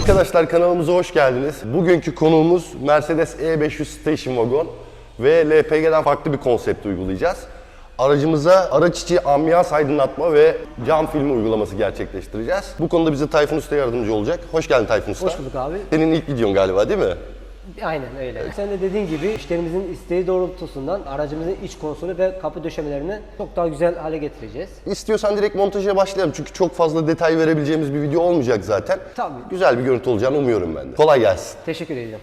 Arkadaşlar kanalımıza hoş geldiniz. Bugünkü konuğumuz Mercedes E500 Station Wagon ve LPG'den farklı bir konsept uygulayacağız. Aracımıza araç içi ambiyans aydınlatma ve cam filmi uygulaması gerçekleştireceğiz. Bu konuda bize Tayfun Usta yardımcı olacak. Hoş geldin Tayfun Usta. Hoş bulduk abi. Senin ilk videon galiba değil mi? Aynen öyle. Sen de dediğin gibi müşterimizin isteği doğrultusundan aracımızın iç konsolu ve kapı döşemelerini çok daha güzel hale getireceğiz. İstiyorsan direkt montaja başlayalım çünkü çok fazla detay verebileceğimiz bir video olmayacak zaten. Tabii. Güzel bir görüntü olacağını umuyorum ben de. Kolay gelsin. Teşekkür ederim.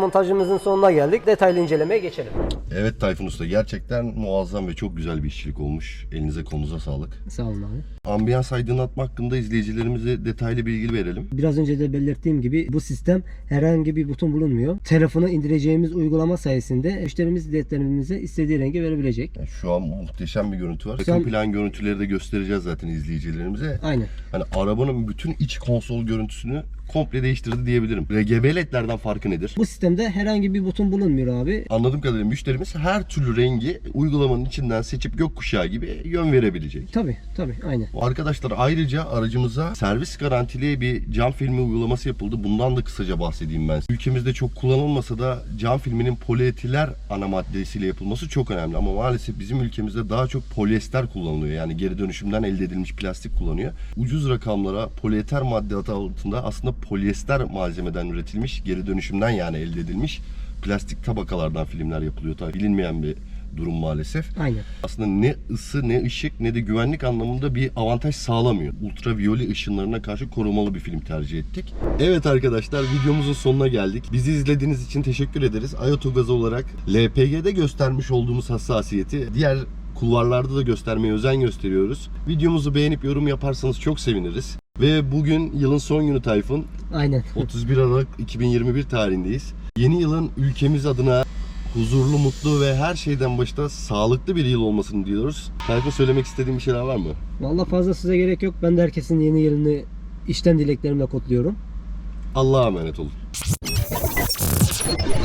Montajımızın sonuna geldik. Detaylı incelemeye geçelim. Evet Tayfun Usta gerçekten muazzam ve çok güzel bir işçilik olmuş. Elinize kolunuza sağlık. Sağ olun abi. Ambiyans aydınlatma hakkında izleyicilerimize detaylı bilgi verelim. Biraz önce de belirttiğim gibi bu sistem herhangi bir buton bulunmuyor. Telefona indireceğimiz uygulama sayesinde müşterimiz biletlerimize istediği rengi verebilecek. Yani şu an muhteşem bir görüntü var. Şu an- Yakın plan görüntüleri de göstereceğiz zaten izleyicilerimize. Aynen. Hani arabanın bütün iç konsol görüntüsünü komple değiştirdi diyebilirim. RGB ledlerden farkı nedir? Bu sistemde herhangi bir buton bulunmuyor abi. Anladığım kadarıyla müşterimiz her türlü rengi uygulamanın içinden seçip gökkuşağı gibi yön verebilecek. Tabi tabi aynen. Arkadaşlar ayrıca aracımıza servis garantili bir cam filmi uygulaması yapıldı. Bundan da kısaca bahsedeyim ben. Ülkemizde çok kullanılmasa da cam filminin polietiler ana maddesiyle yapılması çok önemli. Ama maalesef bizim ülkemizde daha çok polyester kullanılıyor. Yani geri dönüşümden elde edilmiş plastik kullanıyor. Ucuz rakamlara polieter madde adı altında aslında polyester malzemeden üretilmiş, geri dönüşümden yani elde edilmiş plastik tabakalardan filmler yapılıyor. Tabii bilinmeyen bir durum maalesef Aynen. aslında ne ısı ne ışık ne de güvenlik anlamında bir avantaj sağlamıyor. Ultraviyole ışınlarına karşı korumalı bir film tercih ettik. Evet arkadaşlar videomuzun sonuna geldik. Bizi izlediğiniz için teşekkür ederiz. Ayotogaz olarak LPG'de göstermiş olduğumuz hassasiyeti diğer kulvarlarda da göstermeye özen gösteriyoruz. Videomuzu beğenip yorum yaparsanız çok seviniriz. Ve bugün yılın son günü Tayfun. Aynen. 31 Aralık 2021 tarihindeyiz. Yeni yılın ülkemiz adına huzurlu, mutlu ve her şeyden başta sağlıklı bir yıl olmasını diliyoruz. Tayfun söylemek istediğin bir şeyler var mı? Vallahi fazla size gerek yok. Ben de herkesin yeni yılını işten dileklerimle kutluyorum. Allah'a emanet olun.